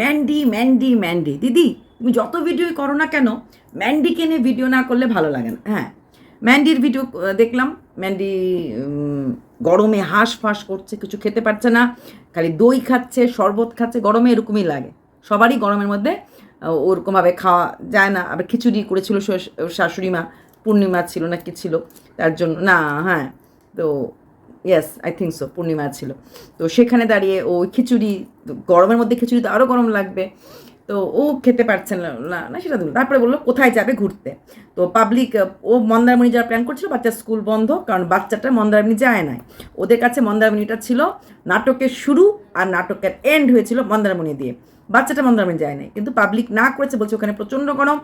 Mandy Mandy Mandy দিদি, তুমি যত ভিডিও করো না কেন ম্যান্ডিকে নিয়ে ভিডিও না করলে ভালো লাগে না। হ্যাঁ ম্যান্ডির ভিডিও দেখলাম। ম্যান্ডি গরমে হাঁস ফাঁস করছে, কিছু খেতে পারছে না। খালি দই খাচ্ছে, শরবত খাচ্ছে, গরমে এরকমই লাগে। সবারই গরমের মধ্যে ওরকমভাবে খাওয়া যায় না। আবার খিচুড়ি করেছিল শাশুড়ি মা, পূর্ণিমা ছিল না কি ছিল, তার জন্য, না হ্যাঁ তো ইয়েস আই থিঙ্ক সো পূর্ণিমা ছিল। তো সেখানে দাঁড়িয়ে ও খিচুড়ি, গরমের মধ্যে খিচুড়ি তো আরও গরম লাগবে। তো ও খেতে পারছে না না না, সেটা দিল তারপরে বলল, কোথায় যাবে ঘুরতে? তো পাবলিক ও মন্দারমণি যাওয়ার প্ল্যান করছিল বাচ্চার স্কুল বন্ধ, কারণ বাচ্চাটা মন্দারমণি যায় নাই। ওদের কাছে মন্দারমণিটা ছিল নাটকের শুরু আর নাটকের এন্ড হয়েছিল মন্দারমণি দিয়ে। বাচ্চাটা মন্দারমণি যায় নাই। কিন্তু পাবলিক না করেছে, বলছে ওখানে প্রচণ্ড গরম।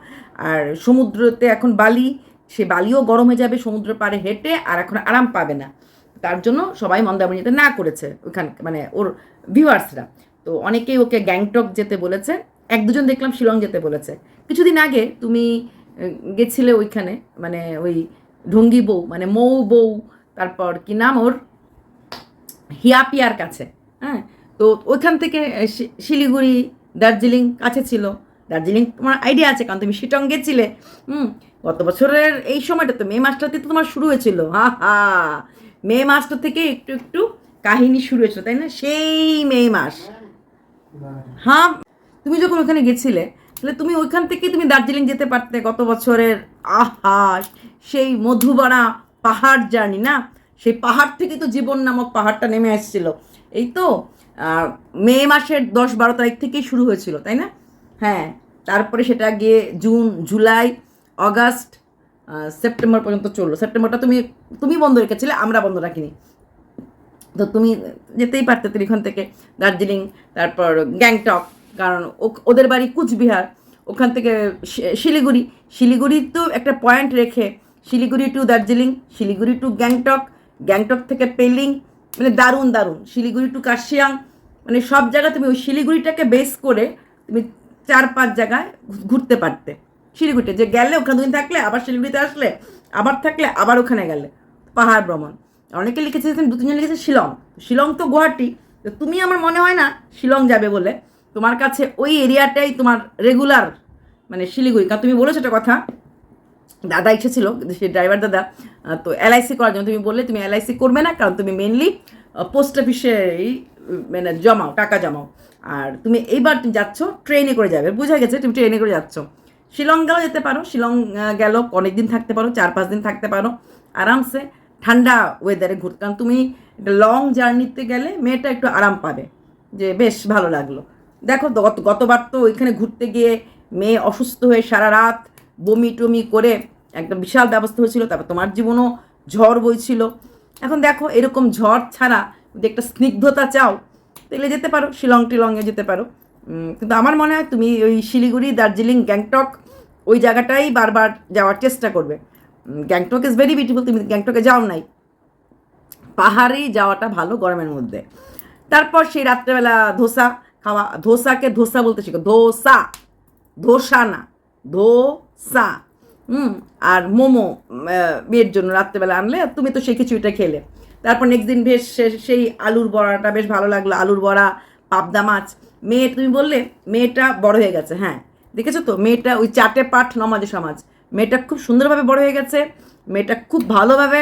আর সমুদ্রতে এখন বালি, সে বালিও গরম হয়ে যাবে, সমুদ্র পাড়ে হেঁটে, আর এখন আরাম পাবে না। তার জন্য সবাই মন্দারমণিতে না করেছে ওখান মানে ওর ভিউয়ার্সরা তো অনেকেই ওকে গ্যাংটক যেতে বলেছে, এক দুজন দেখলাম শিলং যেতে বলেছে। কিছুদিন আগে তুমি গেছিলে ওইখানে মানে ওই ঢঙ্গি বউ মানে মৌ বউ, তারপর কি নাম ওর? হিয়াপিয়ার কাছে হ্যাঁ? তো ওইখান থেকে শিলিগুড়ি, দার্জিলিং কাছে ছিল। দার্জিলিং তোমার আইডিয়া আছে, কারণ তুমি শিটং গেছিলে। হুম, গত বছরের এই সময়টা তো মে মাসটাতে তো তোমার শুরু হয়েছিল। হা হা। মে মাস তো থেকে একটু একটু কাহিনী শুরু হয়েছিল, তাই না? সেই মে মাস। হ্যাঁ তুমি যখন ওখানে গেছিলে, তাহলে তুমি ওইখান থেকে তুমি দার্জিলিং যেতে পারতে গত বছরের, আহা, সেই মধুবরা পাহাড় জার্নি, না? সেই পাহাড় থেকে তো জীবন নামক পাহাড়টা নেমে আসছিল। এই তো মে মাসের দশ বারো তারিখ থেকেই শুরু হয়েছিল, তাই না? হ্যাঁ তারপরে সেটা গিয়ে জুন, জুলাই, অগাস্ট সেপ্টেম্বর পর্যন্ত চলল। সেপ্টেম্বরটা তুমি তুমি বন্ধ রেখেছিলে, আমরা বন্ধ রাখিনি। তো তুমি যেতেই পারতে তুমি এখান থেকে দার্জিলিং, তারপর গ্যাংটক, কারণ ওদের বাড়ি কুচবিহার, ওখান থেকে শিলিগুড়ি। শিলিগুড়ির তো একটা পয়েন্ট রেখে, শিলিগুড়ি টু দার্জিলিং, শিলিগুড়ি টু গ্যাংটক গ্যাংটক থেকে পেলিং মানে দারুণ দারুণ। শিলিগুড়ি টু কার্শিয়াং মানে সব জায়গায় তুমি ওই শিলিগুড়িটাকে বেস করে তুমি চার পাঁচ জায়গায় ঘুরতে পারতে। শিলিগুড়িতে, যে গেলে ওখানে দুদিন থাকলে, আবার শিলিগুড়িতে আসলে, আবার থাকলে, আবার ওখানে গেলে। পাহাড় ভ্রমণ। অনেকে লিখেছে দু তিনজন লিখেছে শিলং। শিলং তো গুয়াহাটি। তো তুমি আমার মনে হয় না শিলং যাবে বলে। তোমার কাছে ওই এরিয়াটাই তোমার রেগুলার মানে শিলিগুড়ি। কারণ তুমি বলেছ একটা কথা, দাদা এসেছিল সে ড্রাইভার দাদা তো এলআইসি করার জন্য তুমি বললে, তুমি এলআইসি করবে না, কারণ তুমি মেনলি পোস্ট অফিসেই মানে জমাও, টাকা জমাও। আর তুমি এইবার তুমি যাচ্ছ ট্রেনে করে যাবে। বোঝা গেছে তুমি ট্রেনে করে যাচ্ছ। শিলং গেলেও যেতে পারো শিলং আহ, গেল অনেক দিন থাকতে পারো চার পাঁচ দিন থাকতে পারো। আরামসে ঠান্ডা ওয়েদারে ঘুরতে কারণ তুমি একটা লং জার্নিতে গেলে মেয়েটা একটু আরাম পাবে যে বেশ ভালো লাগল। দেখো গত গতবার তো ওইখানে ঘুরতে গিয়ে মেয়ে অসুস্থ হয়ে সারা রাত বমি টমি করে একটা বিশাল ব্যবস্থা হয়েছিল তারপর তোমার জীবনও ঝড় বইছিল। এখন দেখো এরকম ঝড় ছাড়া যদি একটা স্নিগ্ধতা চাও তাহলে যেতে পারো শিলং টিলংয়ে যেতে পারো। কিন্তু আমার মনে হয় তুমি ওই শিলিগুড়ি, দার্জিলিং, গ্যাংটক, ওই জায়গাটাই বারবার যাওয়ার চেষ্টা করবে। গ্যাংটক ইজ ভেরি বিউটিফুল তুমি গ্যাংটকে যাও নাই। পাহাড়ে যাওয়াটা ভালো গরমের মধ্যে। তারপর সেই রাত্রেবেলা ধোসা খাওয়া, ধোসাকে ধোসা বলতে শিখো, ধোসা ধোসা না, ধোসা। হুম আর মোমো বিয়ের জন্য রাত্রেবেলা আনলে তুমি তো সেই খিচুড়িটা খেলে। তারপর নেক্সট দিন বেশ সেই আলুর বড়াটা বেশ ভালো লাগল, আলুর বড়া, পাবদা মাছ। মেয়ে, তুমি বললে মেয়েটা বড় হয়ে গেছে হ্যাঁ। দেখেছ তো? মেয়েটা ওই চাটে পাঠ নমাজে সমাজ। মেয়েটা খুব সুন্দরভাবে বড় হয়ে গেছে, মেয়েটা খুব ভালোভাবে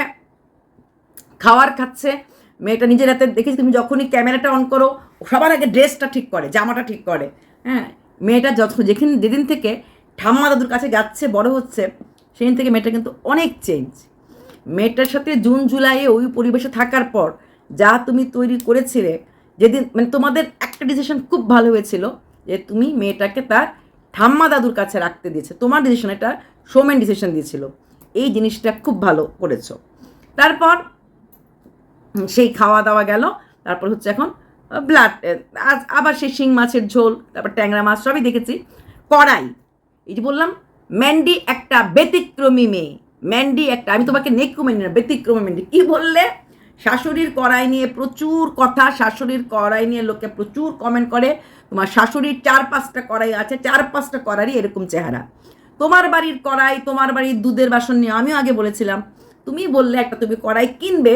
খাওয়ার খাচ্ছে, মেয়েটা নিজের হাতে দেখেছি তুমি যখনই ক্যামেরাটা অন করো, সবার আগে ড্রেসটা ঠিক করে, জামাটা ঠিক করে হ্যাঁ। মেয়েটা যত যেখানে, যেদিন থেকে ঠাম্মা দাদুর কাছে যাচ্ছে, বড় হচ্ছে, সেদিন থেকে মেয়েটা কিন্তু অনেক চেঞ্জ মেয়েটার সাথে জুন, জুলাইয়ে ওই পরিবেশে থাকার পর, যা তুমি তৈরি করেছিলে যেদিন মানে তোমাদের একটা ডিসিশন খুব ভালো হয়েছিল যে তুমি মেয়েটাকে তার ঠাম্মা দাদুর কাছে রাখতে দিয়েছে। তোমার ডিসিশন এটা সোমেন ডিসিশন দিয়েছিল। এই জিনিসটা খুব ভালো করেছ। তারপর সেই খাওয়া দাওয়া গেল। তারপর হচ্ছে এখন ব্লাড আবার সেই শিং মাছের ঝোল, তারপর ট্যাংরা মাছ, সবই দেখেছি। কড়াই, এই যে বললাম ম্যান্ডি একটা ব্যতিক্রমী মেয়ে। ম্যান্ডি একটা, আমি তোমাকে নেক্রুমেন্ডি না, ব্যতিক্রমী ম্যান্ডি কী বললে? শাশুড়ির কড়াই নিয়ে প্রচুর কথা, শাশুড়ির কড়াই নিয়ে লোকে প্রচুর কমেন্ট করে। তোমার শাশুড়ির চার পাঁচটা কড়াই আছে, চার পাঁচটা কড়ারই এরকম চেহারা। তোমার বাড়ির কড়াই, তোমার বাড়ির দুধের বাসন নিয়ে আমিও আগে বলেছিলাম। তুমি বললে একটা তুমি কড়াই কিনবে,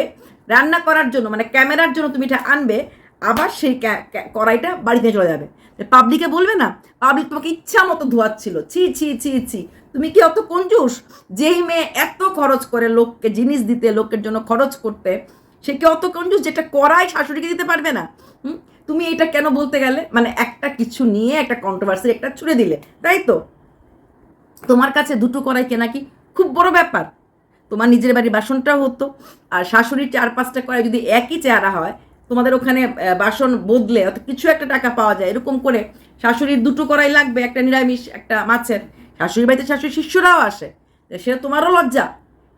রান্না করার জন্য মানে ক্যামেরার জন্য তুমি এটা আনবে, আবার সেই কড়াইটা বাড়িতে চলে যাবে। পাবলিকে বলবে না পাবলিক তোমাকে ইচ্ছা মতো ধোয়াচ্ছিল। ছি ছি ছি ছি। তুমি কি অত কঞ্জুস যেই মেয়ে এত খরচ করে লোককে জিনিস দিতে, লোকের জন্য খরচ করতে সে কি অত কঞ্জুস যেটা করাই শাশুড়িকে দিতে পারবে না? হুম? তুমি এটা কেন বলতে গেলে? মানে একটা কিছু নিয়ে একটা কন্ট্রোভার্সি একটা ছুড়ে দিলে, তাই তো? তোমার কাছে দুটো কড়াই কেনা কি? খুব বড় ব্যাপার। তোমার নিজের বাড়ির বাসনটাও হতো। আর শাশুড়ির চার পাঁচটা কড়াই যদি একই চেহারা হয়, তোমাদের ওখানে বাসন বদলে অর্থাৎ কিছু একটা টাকা পাওয়া যায়, এরকম করে শাশুড়ির দুটো কড়াই লাগবে, একটা নিরামিষ, একটা মাছের। শাশুড়ি বাড়িতে শাশুড়ি শিষ্যরাও আসে। সে তোমারও লজ্জা।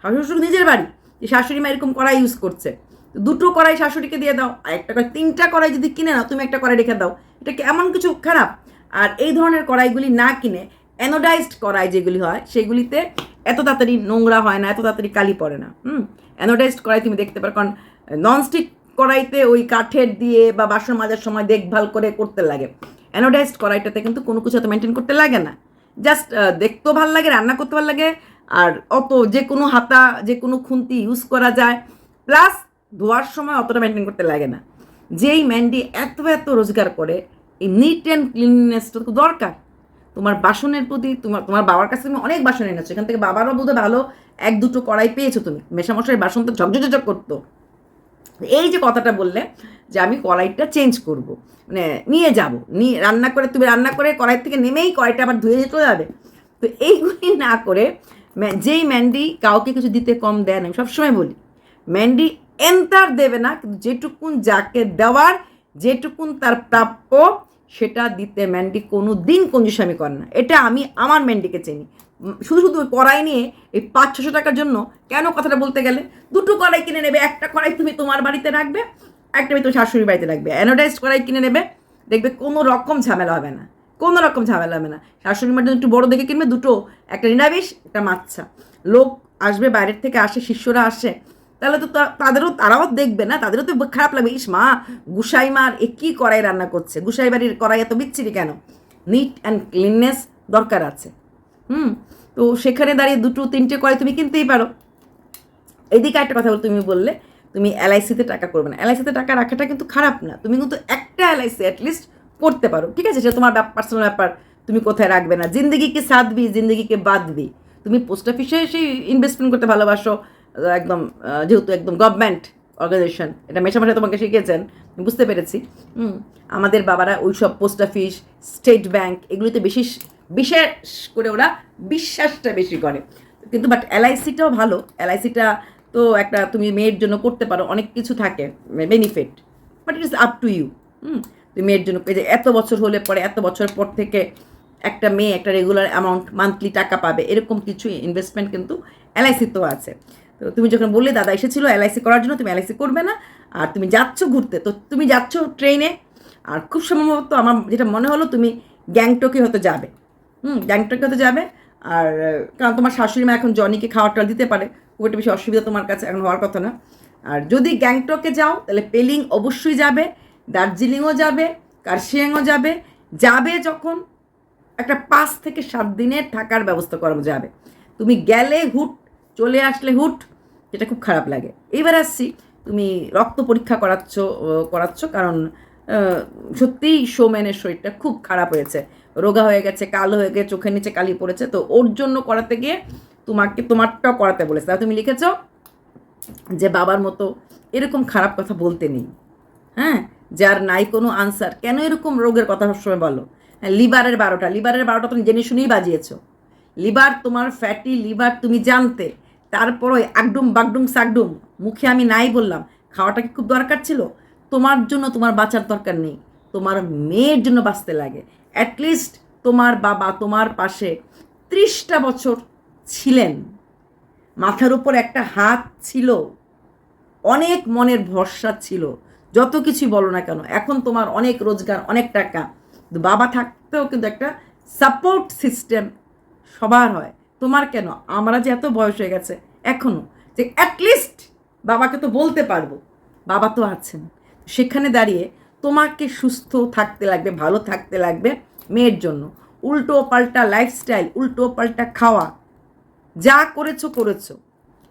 শাশুড়ি নিজের বাড়ি। যে শাশুড়ি মা এরকম কড়াই ইউজ করছে। দুটো কড়াই শাশুড়িকে দিয়ে দাও, আর একটা কড়াই তিনটা কড়াই যদি কিনে নাও, তুমি একটা কড়াই রেখে দাও। এটা কি এমন কিছু খারাপ? আর এই ধরনের কড়াইগুলি না কিনে অ্যানোডাইজড কড়াই যেগুলি হয়, সেগুলিতে এত তাড়াতাড়ি নোংরা হয় না, এত তাড়াতাড়ি কালি পড়ে না, হুম? অ্যানোডাইজড কড়াই তুমি দেখতে পারো, কারণ ননস্টিক কড়াইতে ওই কাঠের দিয়ে বা বাসন মাজার সময় দেখভাল করে করতে লাগে। অ্যানোডাইজড কড়াইটাতে কিন্তু কোনো কিছু এত মেনটেন করতে লাগে না। জাস্ট দেখতেও ভালো লাগে, রান্না করতে ভালো লাগে, আর অত যে কোনো হাতা, যে কোনো খুন্তি ইউজ করা যায়। প্লাস ধোয়ার সময় অতটা মেনটেন করতে লাগে না। যেই ম্যান্ডি এত এত রোজগার করে, এই নিট অ্যান্ড ক্লিননেসটা তো দরকার। তোমার বাসনের প্রতি, তোমার তোমার বাবার কাছে তুমি অনেক বাসন এনেছো, এখান থেকে বাবারও বোধহয় ভালো এক, দুটো কড়াই পেয়েছ তুমি। মেশামশাই বাসন তো ঝকঝকঝক করতো। এই যে কথাটা বললে যে আমি কড়াইটা চেঞ্জ করব মানে নিয়ে যাব, নিয়ে রান্না করে, তুমি রান্না করে কড়াই থেকে নেমেই কড়াইটা আবার ধুয়ে চলে যাবে। তো এইগুলি না করে যেই ম্যান্ডি কাউকে কিছু দিতে কম দেয় না, আমি সবসময় বলি ম্যান্ডি এন্টার দেবে না, কিন্তু যেটুকুন যাকে দেওয়ার, যেটুকুন তার প্রাপ্য, সেটা দিতে ম্যান্ডি কোনো দিন কঞ্জুসামি করে না। এটা আমি আমার ম্যান্ডিকে চিনি। শুধু শুধু কড়াই নিয়ে এই পাঁচ ছশো টাকার জন্য কেন কথাটা বলতে গেলে? দুটো কড়াই কিনে নেবে, একটা কড়াই তুমি তোমার বাড়িতে রাখবে, একটা তুমি শাশুড়ির বাড়িতে রাখবে। অ্যানোডাইজড কড়াই কিনে নেবে, দেখবে কোনো রকম ঝামেলা হবে না। কোনো রকম ঝামেলা হবে না। শাশুড়ি মার জন্য একটু বড় দেখে কিনবে, দুটো, একটা নিরামিষ, একটা মাচ্ছা। লোক আসবে, বাইরের থেকে আসে, শিষ্যরা আসে তাহলে তো তাদেরও, তারাও দেখবে না, তাদেরও তো খারাপ লাগবে। ইস মা, গুসাই মার এ কী কড়াই রান্না করছে? গুসাই বাড়ির কড়াই এত বিচ্ছিরি কেন? নিট অ্যান্ড ক্লিননেস দরকার আছে। হুম? তো সেখানে দাঁড়িয়ে দুটো, তিনটে কড়াই তুমি কিনতেই পারো। এদিকে একটা কথা বল তুমি বললে, তুমি এলআইসিতে টাকা করবে না। এলআইসিতে টাকা রাখাটা কিন্তু খারাপ না। তুমি কিন্তু একটা এলআইসি অ্যাটলিস্ট করতে পারো। ঠিক আছে? সেটা তোমার পার্সোনাল ব্যাপার। তুমি কোথায় রাখবে না? জিন্দগিকে সাধবি, জিন্দগিকে বাঁধবি। তুমি পোস্ট অফিসে সেই ইনভেস্টমেন্ট করতে ভালোবাসো। একদম যেহেতু একদম গভর্নমেন্ট অর্গানাইজেশন এটা মেশামেশা তোমাকে শিখিয়েছেন বুঝতে পেরেছি। আমাদের বাবারা ওই সব পোস্ট অফিস স্টেট ব্যাংক এগুলিতে বেশি বিশেষ করে ওরা বিশ্বাসটা বেশি করে। কিন্তু বাট এলআইসিটাও ভালো। এলআইসিটা তো একটা তুমি মেয়ের জন্য করতে পারো, অনেক কিছু থাকে benefit but it is up to you hmm, তুমি মেয়ের জন্য যে এত বছর হলে পরে, এত বছর পর থেকে একটা মেয়ে একটা রেগুলার অ্যামাউন্ট মান্থলি টাকা পাবে, এরকম কিছু ইনভেস্টমেন্ট কিন্তু এলআইসিতেও আছে। তো তুমি যখন বললে দাদা এসেছিল এলআইসি করার জন্য, তুমি এলআইসি করবে না। আর তুমি যাচ্ছ ঘুরতে, তো তুমি যাচ্ছ ট্রেনে। আর খুব সম্ভবত আমার যেটা মনে হলো, তুমি গ্যাংটকে হয়তো যাবে। হুম, গ্যাংটকে হয়তো যাবে। আর, কারণ তোমার শাশুড়ি মা এখন জনিকে খাওয়ার টাওয়ার দিতে পারে। খুব একটা বেশি অসুবিধা তোমার কাছে এখন হওয়ার কথা না। আর যদি গ্যাংটকে যাও, তাহলে পেলিং অবশ্যই যাবে, দার্জিলিংও যাবে, কার্শিয়াংও যাবে। যাবে যখন একটা পাঁচ থেকে সাত দিনের থাকার ব্যবস্থা করা যাবে। তুমি গেলে হুট, চলে আসলে হুট যেটা খুব খারাপ লাগে। এইবার আসছি, তুমি রক্ত পরীক্ষা করাচ্ছ করাচ্ছ, কারণ সত্যিই সোমেনের শরীরটা খুব খারাপ হয়েছে। রোগা হয়ে গেছে, কালো হয়ে গেছে, চোখের নিচে কালি পড়েছে, তো ওর জন্য করাতে গিয়ে তোমাকে, তোমারটাও করাতে বলেছে। তা তুমি লিখেছো যে বাবার মতো এরকম খারাপ কথা বলতে নেই। হ্যাঁ? যার নাই কোনো আনসার কেন এরকম রোগের কথা সবসময় বলো? হ্যাঁ লিভারের বারোটা। লিভারের বারোটা তুমি জেনে শুনেই বাজিয়েছো। লিভার তোমার ফ্যাটি লিভার তুমি জানতে। তারপর আগডুম বাগডুম সাগডুম মুখে আমি নাই বললাম, খাওয়াটা কি খুব দরকার ছিল? তোমার জন্য তোমার বাঁচার দরকার নেই, তোমার মেয়ের জন্য বাঁচতে লাগে। অ্যাটলিস্ট তোমার বাবা তোমার পাশে ত্রিশটা বছর ছিলেন। মাথার উপর একটা হাত ছিল, অনেক মনের ভরসা ছিল। যত কিছুই বলো না কেন, এখন তোমার অনেক রোজগার, অনেক টাকা। বাবা থাকতেও কিন্তু একটা সাপোর্ট সিস্টেম সবার হয়। তোমার কেন? আমরা যে এত বয়স হয়ে গেছে এখনও যে অ্যাটলিস্ট বাবাকে তো বলতে পারব। বাবা তো আছেন। সেখানে দাঁড়িয়ে তোমাকে সুস্থ থাকতে লাগবে, ভালো থাকতে লাগবে মেয়ের জন্য। উল্টো পাল্টা লাইফস্টাইল উল্টো পাল্টা খাওয়া, যা করেছ করেছ।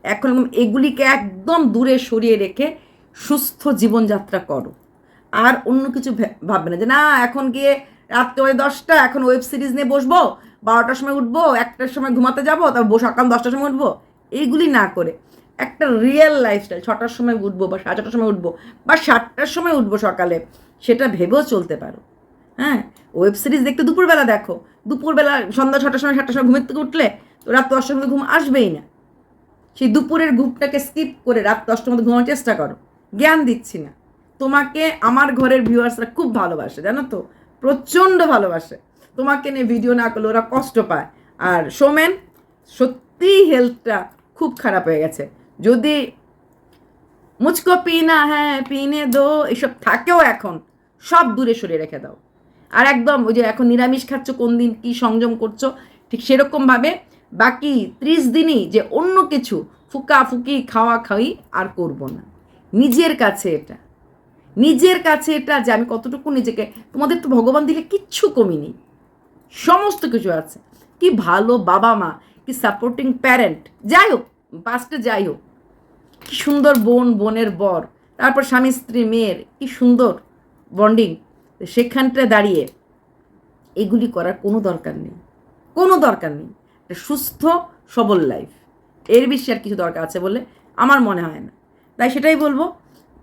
এখন এগুলিকে একদম দূরে সরিয়ে রেখে সুস্থ জীবনযাত্রা করো। আর অন্য কিছু ভাববে না যে, না, এখন গিয়ে রাত্রে দশটা, এখন ওয়েব সিরিজ নিয়ে বসবো বারোটার সময় উঠবো, একটার সময় ঘুমাতে যাব, তারপর সকাল দশটার সময় উঠবো। এইগুলি না করে একটা রিয়েল লাইফস্টাইল ছটার সময় উঠবো বা সাড়ে ছটার সময় উঠবো বা সাতটার সময় উঠবো সকালে, সেটা ভেবেও চলতে পারো। হ্যাঁ ওয়েব সিরিজ দেখতে দুপুরবেলা দেখো। দুপুরবেলা সন্ধ্যা ছটার সময়, সাতটার সময় ঘুমের থেকে উঠলে তো রাত দশটার মধ্যে ঘুম আসবেই না। সেই দুপুরের ঘুমটাকে স্কিপ করে রাত দশটার মধ্যে ঘুমানোর চেষ্টা করো। জ্ঞান দিচ্ছি না। তোমাকে আমার ঘরের ভিউয়ার্সরা খুব ভালোবাসে, জানো তো? প্রচণ্ড ভালোবাসে। তোমাকে নিয়ে ভিডিও না করলে ওরা কষ্ট পায়। আর সোমেন, সত্যিই হেলথটা খুব খারাপ হয়ে গেছে। যদি মুচকো পিনা হ্যাঁ পিনে দো, এসব থাকেও এখন, সব দূরে সরিয়ে রেখে দাও। আর একদম ওই যে এখন নিরামিষ খাচ্ছ, কোন দিন কি সংযম করছ, ঠিক সেরকমভাবে বাকি ত্রিশ দিনই যে অন্য কিছু ফুকা ফুকি খাওয়া খাওয়াই আর করব না। নিজের কাছে এটা। নিজের কাছে এটা যে আমি কতটুকু নিজেকে, তোমাদের তো ভগবান দিলে কিচ্ছু কমি নেই সমস্ত কিছু আছে। কি ভালো বাবা মা, কি সাপোর্টিং প্যারেন্ট যাই হোক পাঁচটা যাই হোক, কি সুন্দর বোন, বোনের বর, তারপর স্বামী, স্ত্রী, মেয়ের, কি সুন্দর বন্ডিং সেখানটায় দাঁড়িয়ে এগুলি করার কোনো দরকার নেই। কোনো দরকার নেই। সুস্থ, সবল লাইফ এর বেশি আর কিছু দরকার আছে বলে আমার মনে হয় না। তাই সেটাই বলব,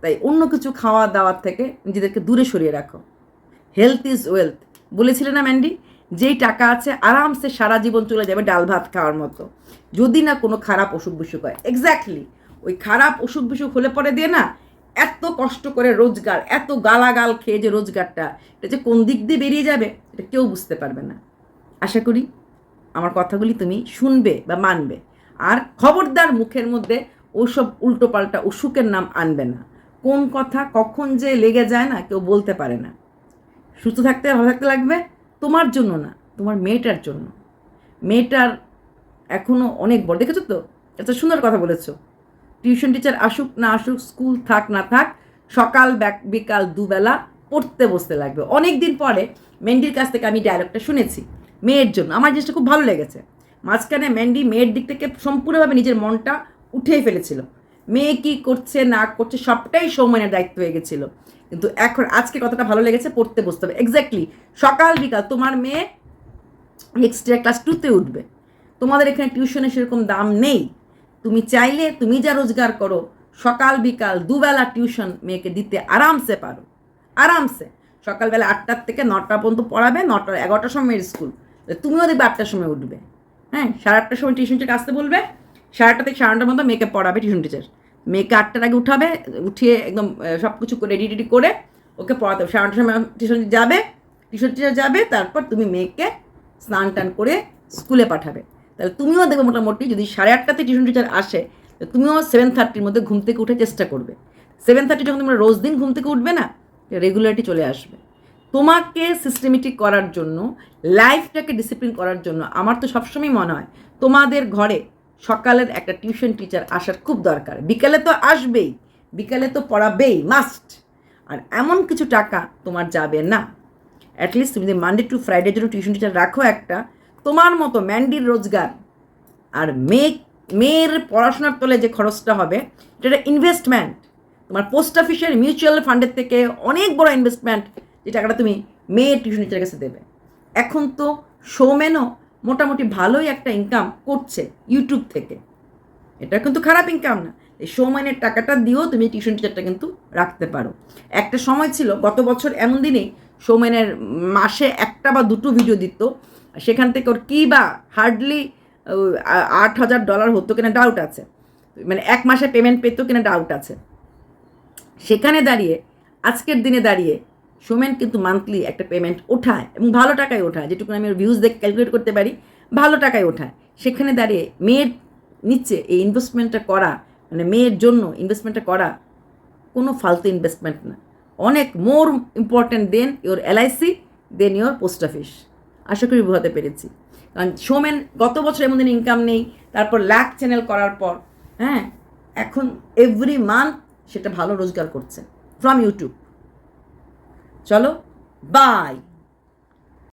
তাই অন্য কিছু খাওয়া দাওয়ার থেকে নিজেদেরকে দূরে সরিয়ে রাখো। হেলথ ইজ ওয়েলথ বলেছিলেন না ম্যান্ডি যেই টাকা আছে আরামসে সারা জীবন চলে যাবে ডাল ভাত খাওয়ার মতো। যদি না কোনো খারাপ অসুখ বিসুখ হয়। এক্স্যাক্টলি ওই খারাপ অসুখ বিসুখ হলে পরে দিয়ে না এত কষ্ট করে রোজগার, এত গালাগাল খেয়ে যে রোজগারটা, এটা যে কোন দিক দিয়ে বেরিয়ে যাবে, এটা কেউ বুঝতে পারবে না। আশা করি আমার কথাগুলি তুমি শুনবে বা মানবে। আর খবরদার মুখের মধ্যে ওসব উল্টোপাল্টা অসুখের নাম আনবে না। কোন কথা কখন যে লেগে যায় না কেউ বলতে পারে না। সুস্থ থাকতে, ভালো থাকতে লাগবে। তোমার জন্য না, তোমার মেয়েটার জন্য। মেয়েটার এখনও অনেক বড়, দেখেছ তো? এত সুন্দর কথা বলেছ। টিউশন টিচার আসুক না আসুক, স্কুল থাক না থাক, সকাল বিকাল দুবেলা পড়তে বসতে লাগবে। অনেক দিন পরে মেন্ডির কাছ থেকে আমি ডায়লগটা শুনেছি, মেয়ের জন্য। আমার জিনিসটা খুব ভালো লেগেছে। মাঝখানে মেন্ডি মেয়ের দিক থেকে সম্পূর্ণভাবে নিজের মনটা উঠিয়ে ফেলেছিল। মেয়ে কি করছে না করছে সবটাই সৌমানের দায়িত্ব হয়ে গেছিল। কিন্তু এখন আজকে কতটা ভালো লেগেছে, পড়তে বসতে হবে। এক্স্যাক্টলি সকাল বিকাল তোমার মেয়ে নেক্সট ইয়ার ক্লাস টুতে উঠবে। তোমাদের এখানে টিউশনের সেরকম দাম নেই। তুমি চাইলে তুমি যা রোজগার করো, সকাল বিকাল দুবেলা টিউশন মেয়েকে দিতে আরামসে পারো। আরামসে। সকালবেলা আটটার থেকে নটা পর্যন্ত পড়াবে, নটা, এগারোটার সময় স্কুল তুমিও দেখবে আটটার সময় উঠবে। হ্যাঁ সাড়ে আটটার সময় টিউশন টিচার আসতে বলবে। সাড়ে আটটা থেকে সাড়ে নটার মধ্যে মেয়েকে পড়াবে টিউশন টিচার মেয়েকে আটটার আগে উঠাবে, উঠিয়ে একদম সব কিছু রেডি রেডি করে ওকে পড়াতে হবে। সাড়ে আটটার সময় টিউশন যাবে টিউশন টিচার যাবে, তারপর তুমি মেয়েকে স্নান টান করে স্কুলে পাঠাবে। তাহলে তুমিও দেখবে মোটামুটি যদি সাড়ে আটটাতে টিউশন টিচার আসে তুমিও সেভেন থার্টির মধ্যে ঘুম থেকে উঠে চেষ্টা করবে। সেভেন থার্টি যখন তোমরা রোজ দিন ঘুম থেকে উঠবে না রেগুলারিটি চলে আসবে। তোমাকে সিস্টেমেটিক করার জন্য লাইফটাকে ডিসিপ্লিন করার জন্য, আমার তো সবসময় মনে হয়, তোমাদের ঘরে সকালের একটা টিউশন টিচার আসার খুব দরকার। বিকালে তো আসবেই, বিকালে তো পড়াবেই মাস্ট আর এমন কিছু টাকা তোমার যাবে না। অ্যাটলিস্ট তুমি যদি মানডে টু ফ্রাইডের জন্য টিউশন টিচার রাখো একটা, তোমার মতো ম্যান্ডির রোজগার। আর মেয়ে, মেয়ের পড়াশোনার তলে যে খরচটা হবে, এটা একটা ইনভেস্টমেন্ট তোমার পোস্ট অফিসের মিউচুয়াল ফান্ডের থেকে অনেক বড় ইনভেস্টমেন্ট যে টাকাটা তুমি মেয়ের টিউশন টিচারের কাছে দেবে। এখন তো শোম্যানও মোটামুটি ভালোই একটা ইনকাম করছে ইউটিউব থেকে। এটা কিন্তু খারাপ ইনকাম না। এই সৌমানের টাকাটা দিয়েও তুমি টিউশন টিচারটা কিন্তু রাখতে পারো। একটা সময় ছিল, গত বছর এমন দিনেই সৌমেনের মাসে একটা বা দুটো ভিডিও দিত, সেখান থেকে ওর কী বা হার্ডলি আট হাজার ডলার হতো কিনা ডাউট আছে। মানে এক মাসে পেমেন্ট পেত কিনা ডাউট আছে। সেখানে দাঁড়িয়ে, আজকের দিনে দাঁড়িয়ে সোমেন কিন্তু মান্থলি একটা পেমেন্ট ওঠায় এবং ভালো টাকায় ওঠায় যেটুকু আমি ভিউজ দেখে ক্যালকুলেট করতে পারি, ভালো টাকায় ওঠায়। সেখানে দাঁড়িয়ে মেয়ের নিচে এই ইনভেস্টমেন্টটা করা মানে মেয়ের জন্য ইনভেস্টমেন্টটা করা কোনো ফালতু ইনভেস্টমেন্ট না। অনেক more important then your LIC then your post office আশা করি বোঝাতে পেরেছি। কারণ সোমেন গত বছর এমন ইনকাম নেই, তারপর লাখ চ্যানেল করার পর হ্যাঁ এখন এভরি মান্থ সেটা ভালো রোজগার করছে ফ্রম ইউটিউব চলো বাই